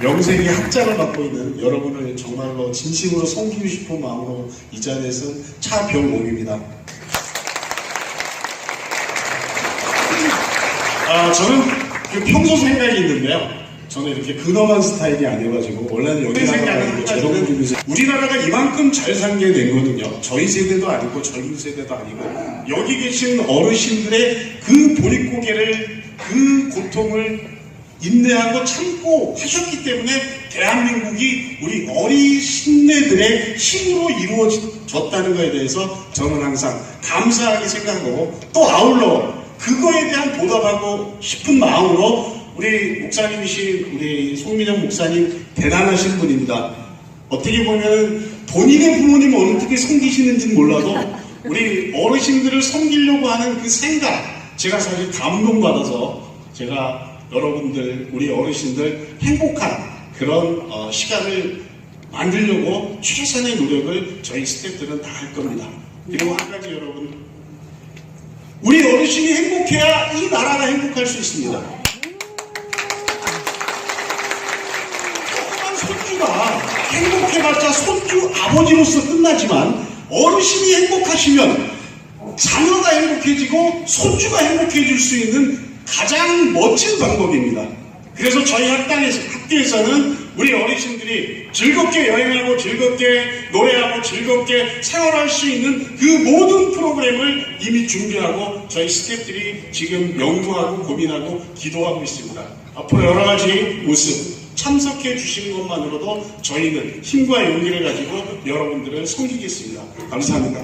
명색이 학자를 맡고 있는 여러분을 정말로 진심으로 섬기고 싶은 마음으로 이 자리에 쓴 차병옥입니다. 아, 저는 그 평소 생각이 있는데요. 저는 이렇게 근엄한 스타일이 아니어가지고 원래는 여기 생각하는 저는 우리나라가 이만큼 잘 살게 된 거는요. 저희 세대도 아니고 젊은 세대도 아니고 여기 계신 어르신들의 그 보릿고개를 그 고통을 인내하고 참고 하셨기 때문에 대한민국이 우리 어리신네들의 힘으로 이루어졌다는 것에 대해서 저는 항상 감사하게 생각하고 또 아울러 그거에 대한 보답하고 싶은 마음으로 우리 목사님이신 우리 송민영 목사님 대단하신 분입니다. 어떻게 보면 본인의 부모님 어떻게 섬기시는지는 몰라도 우리 어르신들을 섬기려고 하는 그 생각 제가 사실 감동받아서 제가 여러분들 우리 어르신들 행복한 그런 어, 시간을 만들려고 최선의 노력을 저희 스태프들은 다 할 겁니다. 그리고 한 가지 여러분 우리 어르신이 행복해야 이 나라가 행복할 수 있습니다. 조그만 손주가 행복해봤자 손주 아버지로서 끝나지만 어르신이 행복하시면 자녀가 행복해지고 손주가 행복해질 수 있는 가장 멋진 방법입니다. 그래서 저희 학당에서, 학교에서는 우리 어르신들이 즐겁게 여행하고 즐겁게 노래하고 즐겁게 생활할 수 있는 그 모든 프로그램을 이미 준비하고 저희 스태프들이 지금 연구하고 고민하고 기도하고 있습니다. 앞으로 여러 가지 모습 참석해 주신 것만으로도 저희는 힘과 용기를 가지고 여러분들을 섬기겠습니다. 감사합니다.